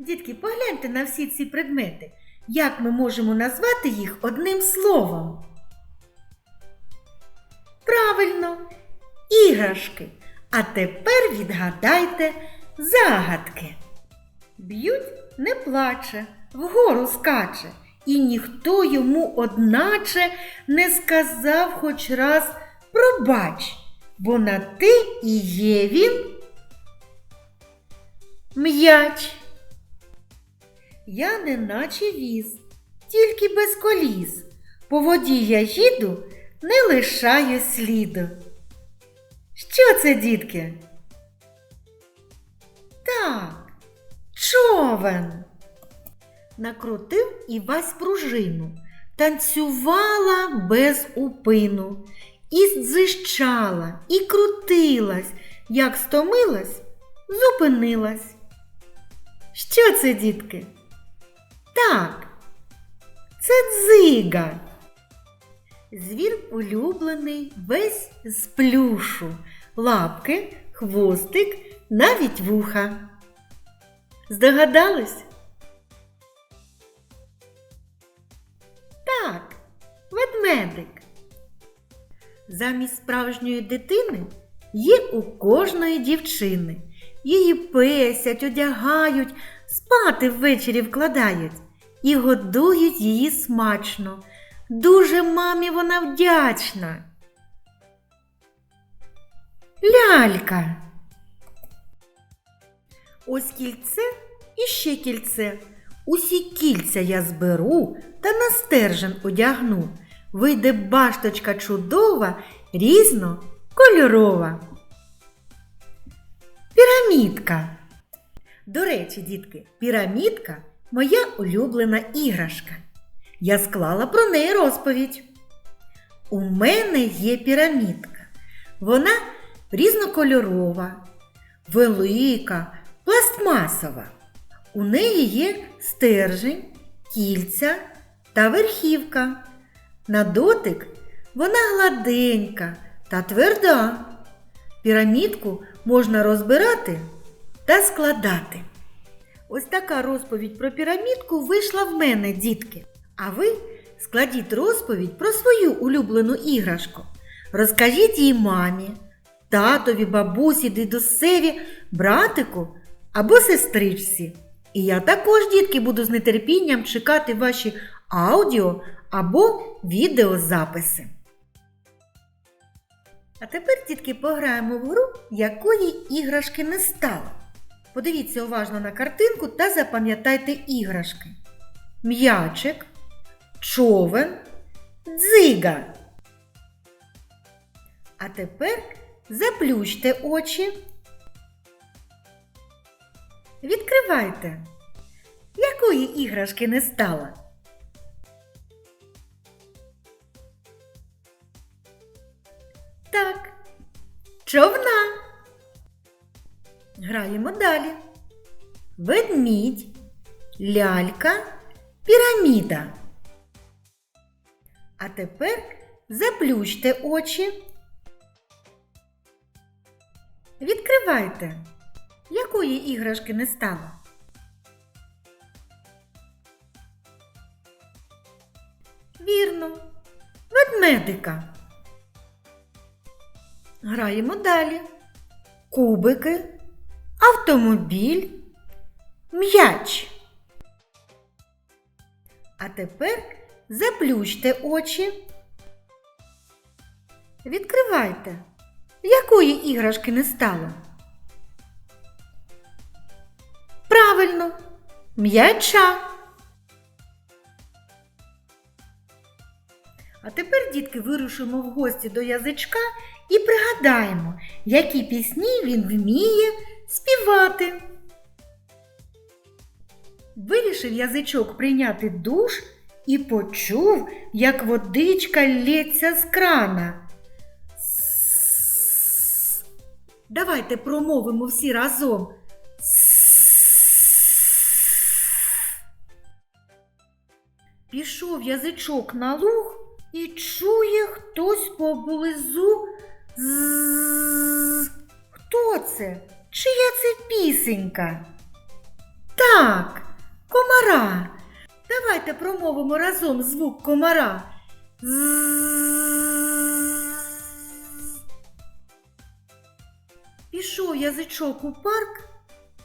Дітки, погляньте на всі ці предмети. Як ми можемо назвати їх одним словом? Правильно, іграшки. А тепер відгадайте загадки. Б'ють не плаче, вгору скаче, і ніхто йому одначе не сказав хоч раз пробач, бо на ти і є він м'яч. Я не наче віз, тільки без коліс. По воді я їду, не лишаю сліду. Що це, дітки? Так, човен. Накрутив Івась пружину, танцювала без упину, і дзищала, і крутилась, як стомилась, зупинилась. Що це, дітки? Так, це дзига. Звір улюблений весь з плюшу, лапки, хвостик, навіть вуха. Здогадались? Так, ведмедик. Замість справжньої дитини є у кожної дівчини. Її песять, одягають, спати ввечері вкладають і годують її смачно. Дуже мамі вона вдячна. Лялька. Ось кільце і ще кільце. Усі кільця я зберу та на стержен одягну. Вийде башточка чудова, різнокольорова. Пірамідка. До речі, дітки, пірамідка моя улюблена іграшка. Я склала про неї розповідь. У мене є пірамідка. Вона різнокольорова, велика, пластмасова. У неї є стержень, кільця та верхівка. На дотик вона гладенька та тверда. Пірамідку можна розбирати та складати. Ось така розповідь про пірамідку вийшла в мене, дітки. А ви складіть розповідь про свою улюблену іграшку. Розкажіть її мамі, татові, бабусі, дідусеві, братику або сестричці. І я також, дітки, буду з нетерпінням чекати ваші аудіо або відеозаписи. А тепер, дітки, пограємо в гру, якої іграшки не стало. Подивіться уважно на картинку та запам'ятайте іграшки. М'ячик, човен, дзига. А тепер заплющте очі. Відкривайте. Якої іграшки не стало? Граємо далі. Ведмідь, лялька, піраміда. А тепер заплющте очі. Відкривайте. Якої іграшки не стало? Вірно, ведмедика. Граємо далі. Кубики, автомобіль, м'яч. А тепер заплющте очі. Відкривайте. Якої іграшки не стало? Правильно, м'яча. А тепер, дітки, вирушимо в гості до язичка і пригадаємо, які пісні він вміє співати. Вирішив язичок прийняти душ і почув, як водичка лється з крана. Давайте промовимо всі разом. Пішов язичок на луг і чує хтось поблизу. Хто це? Чия це пісенька? Так, комара. Давайте промовимо разом звук комара. Пішов язичок у парк,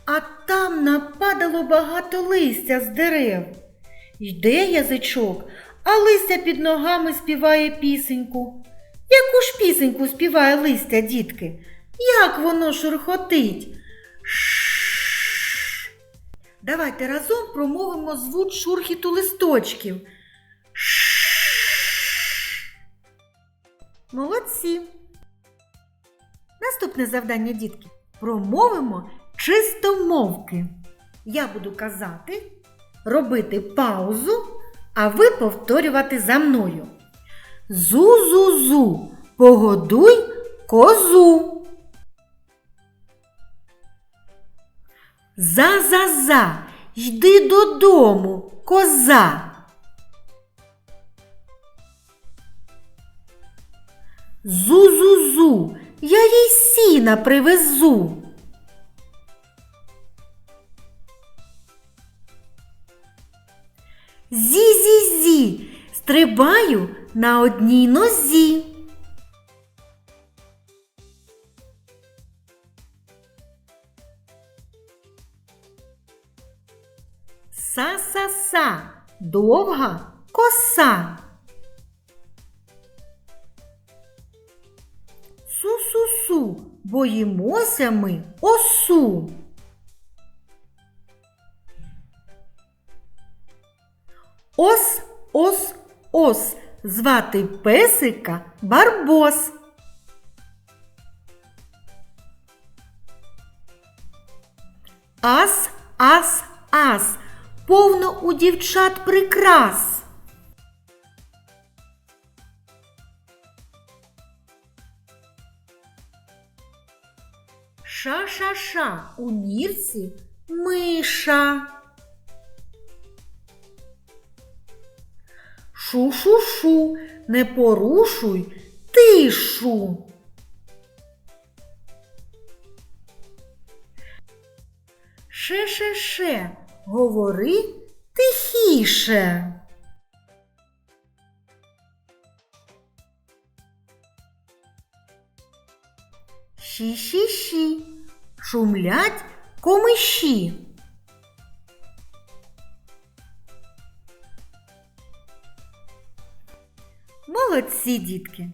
а там нападало багато листя з дерев. Йде язичок, а листя під ногами співає пісеньку. Яку ж пісеньку співає листя, дітки? Як воно шурхотить? Давайте разом промовимо звук шурхіту листочків. Молодці. Наступне завдання, дітки. Промовимо чистомовки. Я буду казати, робити паузу, а ви повторювати за мною. Зу-зу-зу, погодуй козу. За-за-за, йди додому, коза. Зу-зу-зу, я їй сіна привезу. Зі-зі-зі, стрибаю на одній нозі. Са-са-са, довга коса. Су-су-су, боїмося ми осу. Ос, ос, ос, звати песика Барбос. Ас, ас, ас, повно у дівчат прикрас. Ша-ша-ша, у нірці миша. Шу-шу-шу, не порушуй тишу. Ше-ше-ше, говори тихіше. Ші-ші-ші, шумлять комиші. Молодці, дітки!